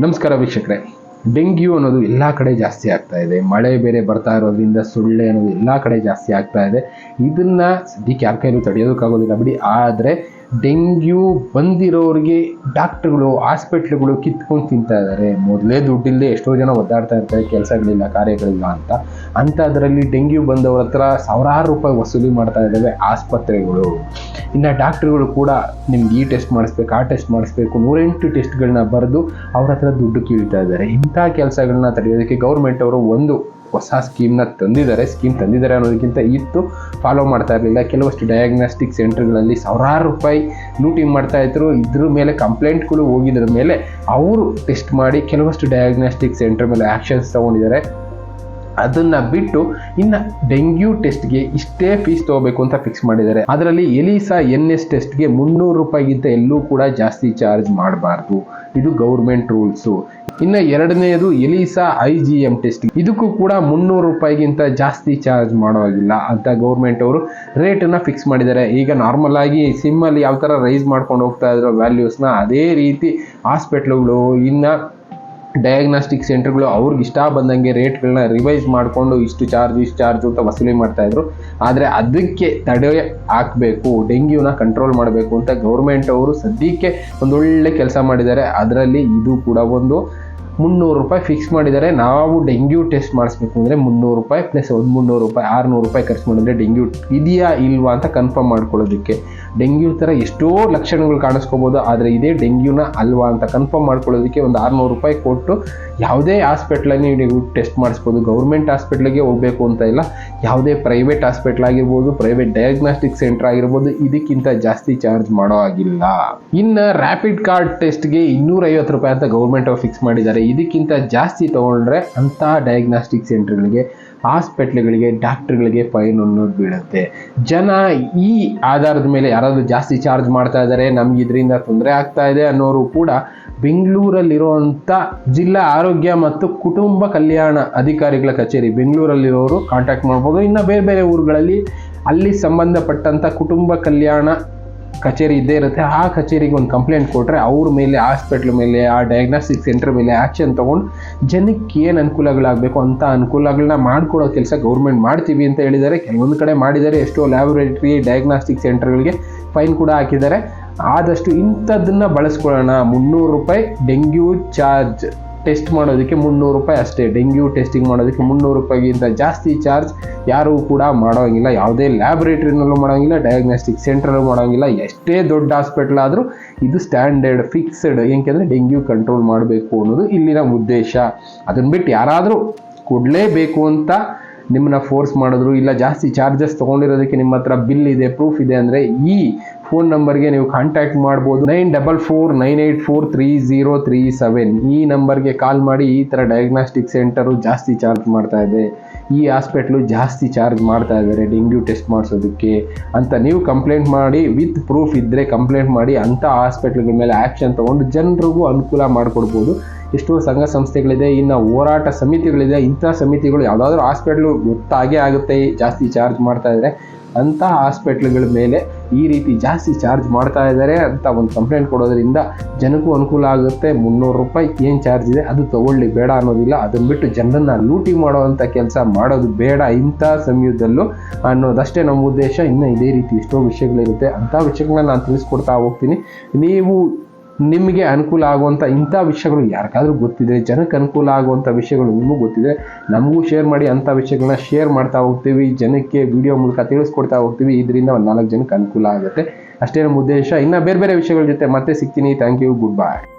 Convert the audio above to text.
ನಮಸ್ಕಾರ ವೀಕ್ಷಕರೇ. ಡೆಂಗ್ಯೂ ಅನ್ನೋದು ಎಲ್ಲ ಕಡೆ ಜಾಸ್ತಿ ಆಗ್ತಾ ಇದೆ. ಮಳೆ ಬೇರೆ ಬರ್ತಾ ಇರೋದ್ರಿಂದ ಸೊಳ್ಳೆ ಅನ್ನೋದು ಎಲ್ಲ ಕಡೆ ಜಾಸ್ತಿ ಆಗ್ತಾ ಇದೆ. ಇದನ್ನ ಸದ್ಯಕ್ಕೆ ಯಾರ ಕೈಲೂ ತಡೆಯೋದಕ್ಕಾಗೋದಿಲ್ಲ ಬಿಡಿ. ಆದರೆ ಡೆಂಗ್ಯೂ ಬಂದಿರೋರಿಗೆ ಡಾಕ್ಟ್ರುಗಳು, ಹಾಸ್ಪಿಟ್ಲ್ಗಳು ಕಿತ್ಕೊಂಡು ತಿಂತಾ ಇದ್ದಾರೆ ಮೊದಲೇ ದುಡ್ಡಿಲ್ಲದೆ ಎಷ್ಟೋ ಜನ ಒದ್ದಾಡ್ತಾ ಇರ್ತಾರೆ ಕೆಲಸಗಳಿಲ್ಲ ಕಾರ್ಯಗಳಿಲ್ಲ ಅಂತ. ಅಂಥದ್ರಲ್ಲಿ ಡೆಂಗ್ಯೂ ಬಂದವ್ರ ಹತ್ರ ಸಾವಿರಾರು ರೂಪಾಯಿ ವಸೂಲಿ ಮಾಡ್ತಾ ಇದ್ದಾವೆ ಆಸ್ಪತ್ರೆಗಳು. ಇನ್ನು ಡಾಕ್ಟ್ರುಗಳು ಕೂಡ ನಿಮ್ಗೆ ಈ ಟೆಸ್ಟ್ ಮಾಡಿಸ್ಬೇಕು, ಆ ಟೆಸ್ಟ್ ಮಾಡಿಸ್ಬೇಕು, ನೂರೆಂಟು ಟೆಸ್ಟ್ಗಳನ್ನ ಬರೆದು ಅವ್ರ ಹತ್ರ ದುಡ್ಡು ಕೀಳ್ತಾ ಇದ್ದಾರೆ. ಇಂಥ ಕೆಲಸಗಳನ್ನ ತಡೆಯೋದಕ್ಕೆ ಗೌರ್ಮೆಂಟ್ ಅವರು ಒಂದು ಹೊಸ ಸ್ಕೀಮ್ನ ತಂದಿದ್ದಾರೆ ಸ್ಕೀಮ್ ತಂದಿದ್ದಾರೆ ಅನ್ನೋದಕ್ಕಿಂತ ಇತ್ತು ಫಾಲೋ ಮಾಡ್ತಾ ಇರಲಿಲ್ಲ. ಕೆಲವಷ್ಟು ಡಯಾಗ್ನಾಸ್ಟಿಕ್ ಸೆಂಟರ್ಗಳಲ್ಲಿ ಸಾವಿರಾರು ರೂಪಾಯಿ ಲೂಟಿಂಗ್ ಮಾಡ್ತಾ ಇದ್ರು. ಇದ್ರ ಮೇಲೆ ಕಂಪ್ಲೇಂಟ್ಗಳು ಹೋಗಿದ್ರ ಮೇಲೆ ಅವರು ಟೆಸ್ಟ್ ಮಾಡಿ ಕೆಲವಷ್ಟು ಡಯಾಗ್ನಾಸ್ಟಿಕ್ ಸೆಂಟರ್ ಮೇಲೆ ಆ್ಯಕ್ಷನ್ಸ್ ತಗೊಂಡಿದ್ದಾರೆ. ಅದನ್ನ ಬಿಟ್ಟು ಇನ್ನು ಡೆಂಗ್ಯೂ ಟೆಸ್ಟ್ಗೆ ಇಷ್ಟೇ ಫೀಸ್ ತಗೋಬೇಕು ಅಂತ ಫಿಕ್ಸ್ ಮಾಡಿದ್ದಾರೆ. ಅದರಲ್ಲಿ ಎಲಿಸಾ ಎನ್ ಎಸ್ ಟೆಸ್ಟ್ಗೆ ಮುನ್ನೂರು ರೂಪಾಯಿಗಿಂತ ಎಲ್ಲೂ ಕೂಡ ಜಾಸ್ತಿ ಚಾರ್ಜ್ ಮಾಡಬಾರ್ದು. ಇದು ಗೌರ್ಮೆಂಟ್ ರೂಲ್ಸು ಇನ್ನು ಎರಡನೆಯದು ELISA I G M test ಇದಕ್ಕೂ ಕೂಡ ಮುನ್ನೂರು ರೂಪಾಯಿಗಿಂತ ಜಾಸ್ತಿ ಚಾರ್ಜ್ ಮಾಡೋವಾಗಿಲ್ಲ ಅಂತ ಗೌರ್ಮೆಂಟ್ ಅವರು ರೇಟನ್ನು ಫಿಕ್ಸ್ ಮಾಡಿದ್ದಾರೆ. ಈಗ ನಾರ್ಮಲ್ ಆಗಿ ಸಿಮ್ಮಲ್ಲಿ ಯಾವ ಥರ ರೈಸ್ ಮಾಡ್ಕೊಂಡು ಹೋಗ್ತಾ ಇದ್ರು ವ್ಯಾಲ್ಯೂಸ್ನ ಅದೇ ರೀತಿ ಹಾಸ್ಪಿಟ್ಲುಗಳು ಇನ್ನು ಡಯಾಗ್ನಾಸ್ಟಿಕ್ ಸೆಂಟರ್ಗಳು ಅವ್ರಿಗೆ ಇಷ್ಟ ಬಂದಂಗೆ ರೇಟ್ಗಳನ್ನ ರಿವೈಸ್ ಮಾಡಿಕೊಂಡು ಇಷ್ಟು ಚಾರ್ಜ್ ಇಷ್ಟು ಚಾರ್ಜ್ ಅಂತ ವಸೂಲಿ ಮಾಡ್ತಾ ಇದ್ರು. ಆದರೆ ಅದಕ್ಕೆ ತಡೆ ಹಾಕಬೇಕು, ಡೆಂಗ್ಯೂನ ಕಂಟ್ರೋಲ್ ಮಾಡಬೇಕು ಅಂತ ಗೌರ್ಮೆಂಟ್ ಅವರು ಸದ್ಯಕ್ಕೆ ಒಂದೊಳ್ಳೆ ಕೆಲಸ ಮಾಡಿದ್ದಾರೆ. ಅದರಲ್ಲಿ ಇದು ಕೂಡ ಒಂದು ಮುನ್ನೂರು ರೂಪಾಯಿ ಫಿಕ್ಸ್ ಮಾಡಿದ್ದಾರೆ ನಾವು ಡೆಂಗ್ಯೂ ಟೆಸ್ಟ್ ಮಾಡಿಸ್ಬೇಕು ಅಂದರೆ ಮುನ್ನೂರು ರೂಪಾಯಿ ಪ್ಲಸ್ ಒಂದು ಮುನ್ನೂರು ರೂಪಾಯಿ, ಆರುನೂರು ರೂಪಾಯಿ ಖರ್ಚು ಮಾಡಿದ್ರೆ ಡೆಂಗ್ಯೂ ಇದೆಯಾ ಇಲ್ವಾ ಅಂತ ಕನ್ಫರ್ಮ್ ಮಾಡ್ಕೊಳ್ಳೋದಕ್ಕೆ. ಡೆಂಗ್ಯೂ ಥರ ಎಷ್ಟೋ ಲಕ್ಷಣಗಳು ಕಾಣಿಸ್ಕೋಬೋದು, ಆದರೆ ಇದೇ ಡೆಂಗ್ಯೂನ ಅಲ್ವಾ ಅಂತ ಕನ್ಫರ್ಮ್ ಮಾಡ್ಕೊಳ್ಳೋದಕ್ಕೆ ಒಂದು ಆರುನೂರು ರೂಪಾಯಿ ಕೊಟ್ಟು ಯಾವುದೇ ಹಾಸ್ಪಿಟ್ಲಲ್ಲಿ ನೀವು ಟೆಸ್ಟ್ ಮಾಡಿಸ್ಬೋದು ಗೌರ್ಮೆಂಟ್ ಹಾಸ್ಪಿಟ್ಲಿಗೆ ಹೋಗಬೇಕು ಅಂತ ಇಲ್ಲ, ಯಾವುದೇ ಪ್ರೈವೇಟ್ ಹಾಸ್ಪಿಟ್ಲ್ ಆಗಿರ್ಬೋದು ಪ್ರೈವೇಟ್ ಡಯಾಗ್ನಾಸ್ಟಿಕ್ ಸೆಂಟರ್ ಆಗಿರ್ಬೋದು, ಇದಕ್ಕಿಂತ ಜಾಸ್ತಿ ಚಾರ್ಜ್ ಮಾಡೋ ಆಗಿಲ್ಲ ಇನ್ನು ರ್ಯಾಪಿಡ್ ಕಾರ್ಡ್ ಟೆಸ್ಟ್ಗೆ ಇನ್ನೂರೈವತ್ತು ರೂಪಾಯಿ ಅಂತ ಗೌರ್ಮೆಂಟ್ ಅವ್ರು ಫಿಕ್ಸ್ ಮಾಡಿದ್ದಾರೆ. ಇದಕ್ಕಿಂತ ಜಾಸ್ತಿ ತಗೊಂಡ್ರೆ ಅಂಥ ಡಯಾಗ್ನಾಸ್ಟಿಕ್ ಸೆಂಟರ್ಗಳಿಗೆ ಹಾಸ್ಪಿಟ್ಲ್ಗಳಿಗೆ ಡಾಕ್ಟ್ರುಗಳಿಗೆ ಫೈನ್ ಅನ್ನೋದು ಬೀಳುತ್ತೆ. ಜನ ಈ ಆಧಾರದ ಮೇಲೆ ಯಾರಾದರೂ ಜಾಸ್ತಿ ಚಾರ್ಜ್ ಮಾಡ್ತಾ ಇದ್ದಾರೆ ನಮ್ಗೆ ಇದರಿಂದ ತೊಂದರೆ ಆಗ್ತಾ ಇದೆ ಅನ್ನೋರು ಕೂಡ ಬೆಂಗಳೂರಲ್ಲಿರುವಂಥ ಜಿಲ್ಲಾ ಆರೋಗ್ಯ ಮತ್ತು ಕುಟುಂಬ ಕಲ್ಯಾಣ ಅಧಿಕಾರಿಗಳ ಕಚೇರಿ ಬೆಂಗಳೂರಲ್ಲಿರೋರು ಕಾಂಟ್ಯಾಕ್ಟ್ ಮಾಡ್ಬೋದು. ಇನ್ನು ಬೇರೆ ಬೇರೆ ಊರುಗಳಲ್ಲಿ ಅಲ್ಲಿ ಸಂಬಂಧಪಟ್ಟಂಥ ಕುಟುಂಬ ಕಲ್ಯಾಣ ಕಚೇರಿ ಇದ್ದೇ ಇರುತ್ತೆ. ಆ ಕಚೇರಿಗೆ ಒಂದು ಕಂಪ್ಲೇಂಟ್ ಕೊಟ್ಟರೆ ಅವ್ರ ಮೇಲೆ ಹಾಸ್ಪಿಟ್ಲ್ ಮೇಲೆ, ಆ ಡಯಾಗ್ನಾಸ್ಟಿಕ್ ಸೆಂಟರ್ ಮೇಲೆ ಆ್ಯಕ್ಷನ್ ತೊಗೊಂಡು ಜನಕ್ಕೆ ಏನು ಅನುಕೂಲಗಳಾಗಬೇಕು ಅಂತ ಅನುಕೂಲಗಳನ್ನ ಮಾಡಿಕೊಡೋ ಕೆಲಸ ಗೌರ್ಮೆಂಟ್ ಮಾಡ್ತೀವಿ ಅಂತ ಹೇಳಿದ್ದಾರೆ. ಕೆಲವೊಂದು ಕಡೆ ಮಾಡಿದ್ದಾರೆ. ಎಷ್ಟೋ ಲ್ಯಾಬೊರೇಟ್ರಿ ಡಯಾಗ್ನಾಸ್ಟಿಕ್ ಸೆಂಟರ್ಗಳಿಗೆ ಫೈನ್ ಕೂಡ ಹಾಕಿದ್ದಾರೆ. ಆದಷ್ಟು ಇಂಥದ್ದನ್ನು ಬಳಸ್ಕೊಳ್ಳೋಣ. ಮುನ್ನೂರು ರೂಪಾಯಿ ಡೆಂಗ್ಯೂ ಚಾರ್ಜ್ ಟೆಸ್ಟ್ ಮಾಡೋದಕ್ಕೆ ಮುನ್ನೂರು ರೂಪಾಯಿ ಅಷ್ಟೇ. ಡೆಂಗ್ಯೂ ಟೆಸ್ಟಿಂಗ್ ಮಾಡೋದಕ್ಕೆ ಮುನ್ನೂರು ರೂಪಾಯಿಗಿಂತ ಜಾಸ್ತಿ ಚಾರ್ಜ್ ಯಾರೂ ಕೂಡ ಮಾಡೋಂಗಿಲ್ಲ. ಯಾವುದೇ ಲ್ಯಾಬ್ರೇಟ್ರಿನಲ್ಲೂ ಮಾಡೋಂಗಿಲ್ಲ ಡಯಾಗ್ನಾಸ್ಟಿಕ್ ಸೆಂಟ್ರಲ್ಲೂ ಮಾಡೋಂಗಿಲ್ಲ. ಎಷ್ಟೇ ದೊಡ್ಡ ಹಾಸ್ಪಿಟ್ಲ್ ಆದರೂ ಇದು ಸ್ಟ್ಯಾಂಡರ್ಡ್ ಫಿಕ್ಸ್ಡ್ ಏಕೆಂದರೆ ಡೆಂಗ್ಯೂ ಕಂಟ್ರೋಲ್ ಮಾಡಬೇಕು ಅನ್ನೋದು ಇಲ್ಲಿನ ಉದ್ದೇಶ. ಅದನ್ನು ಬಿಟ್ಟು ಯಾರಾದರೂ ಕೊಡಲೇಬೇಕು ಅಂತ ನಿಮ್ಮನ್ನ ಫೋರ್ಸ್ ಮಾಡಿದ್ರು, ಇಲ್ಲ ಜಾಸ್ತಿ ಚಾರ್ಜಸ್ ತೊಗೊಂಡಿರೋದಕ್ಕೆ ನಿಮ್ಮ ಹತ್ರ ಬಿಲ್ ಇದೆ ಪ್ರೂಫ್ ಇದೆ ಅಂದರೆ ಈ ಫೋನ್ ನಂಬರ್ಗೆ ನೀವು ಕಾಂಟ್ಯಾಕ್ಟ್ ಮಾಡ್ಬೋದು. Nine double four nine eight four three zero three seven ಈ ನಂಬರ್ಗೆ ಕಾಲ್ ಮಾಡಿ ಈ ಥರ ಡಯಾಗ್ನಾಸ್ಟಿಕ್ ಸೆಂಟರು ಜಾಸ್ತಿ ಚಾರ್ಜ್ ಮಾಡ್ತಾ ಇದೆ. ಈ ಹಾಸ್ಪಿಟ್ಲು ಜಾಸ್ತಿ ಚಾರ್ಜ್ ಮಾಡ್ತಾ ಇದ್ದಾರೆ ಡೆಂಗ್ಯೂ ಟೆಸ್ಟ್ ಮಾಡಿಸೋದಕ್ಕೆ ಅಂತ ನೀವು ಕಂಪ್ಲೇಂಟ್ ಮಾಡಿ ವಿತ್ ಪ್ರೂಫ್ ಇದ್ದರೆ ಕಂಪ್ಲೇಂಟ್ ಮಾಡಿ ಅಂಥ ಹಾಸ್ಪಿಟ್ಲ್ಗಳ ಮೇಲೆ ಆ್ಯಕ್ಷನ್ ತೊಗೊಂಡು ಜನರಿಗೂ ಅನುಕೂಲ ಮಾಡಿಕೊಡ್ಬೋದು. ಎಷ್ಟೋ ಸಂಘ ಸಂಸ್ಥೆಗಳಿದೆ, ಇನ್ನು ಹೋರಾಟ ಸಮಿತಿಗಳಿದೆ, ಇಂಥ ಸಮಿತಿಗಳು ಯಾವುದಾದ್ರೂ ಹಾಸ್ಪಿಟ್ಲು ಗೊತ್ತಾಗೇ ಆಗುತ್ತೆ, ಜಾಸ್ತಿ ಚಾರ್ಜ್ ಮಾಡ್ತಾ ಇದ್ದಾರೆ ಅಂಥ ಹಾಸ್ಪಿಟ್ಲ್ಗಳ ಮೇಲೆ ಈ ರೀತಿ ಜಾಸ್ತಿ ಚಾರ್ಜ್ ಮಾಡ್ತಾ ಇದ್ದಾರೆ ಅಂತ ಒಂದು ಕಂಪ್ಲೇಂಟ್ ಕೊಡೋದ್ರಿಂದ ಜನಕ್ಕೂ ಅನುಕೂಲ ಆಗುತ್ತೆ. ಮುನ್ನೂರು ರೂಪಾಯಿ ಏನು ಚಾರ್ಜ್ ಇದೆ ಅದು ತಗೊಳ್ಳಿ, ಬೇಡ ಅನ್ನೋದಿಲ್ಲ. ಅದನ್ನು ಬಿಟ್ಟು ಜನರನ್ನು ಲೂಟಿ ಮಾಡೋವಂಥ ಕೆಲಸ ಮಾಡೋದು ಬೇಡ ಇಂಥ ಸಮಯದಲ್ಲೂ ಅನ್ನೋದಷ್ಟೇ ನಮ್ಮ ಉದ್ದೇಶ. ಇನ್ನೂ ಇದೇ ರೀತಿ ಎಷ್ಟೋ ವಿಷಯಗಳಿರುತ್ತೆ. ಅಂಥ ವಿಷಯಗಳನ್ನ ನಾನು ತಿಳಿಸ್ಕೊಡ್ತಾ ಹೋಗ್ತೀನಿ. ನೀವು ನಿಮಗೆ ಅನುಕೂಲ ಆಗುವಂಥ ಇಂಥ ವಿಷಯಗಳು ಯಾರಿಗಾದ್ರೂ ಗೊತ್ತಿದೆ ಜನಕ್ಕೆ ಅನುಕೂಲ ಆಗುವಂಥ ವಿಷಯಗಳು ನಿಮಗೂ ಗೊತ್ತಿದೆ. ನಮಗೂ ಶೇರ್ ಮಾಡಿ ಅಂಥ ವಿಷಯಗಳನ್ನ ಶೇರ್ ಮಾಡ್ತಾ ಹೋಗ್ತೀವಿ. ಜನಕ್ಕೆ ವಿಡಿಯೋ ಮೂಲಕ ತಿಳಿಸ್ಕೊಡ್ತಾ ಹೋಗ್ತೀವಿ. ಇದರಿಂದ ಒಂದು ನಾಲ್ಕು ಜನಕ್ಕೆ ಅನುಕೂಲ ಆಗುತ್ತೆ. ಅಷ್ಟೇ ನಮ್ಮ ಉದ್ದೇಶ. ಇನ್ನು ಬೇರೆ ಬೇರೆ ವಿಷಯಗಳ ಜೊತೆ ಮತ್ತೆ ಸಿಗ್ತೀನಿ. Thank you good bye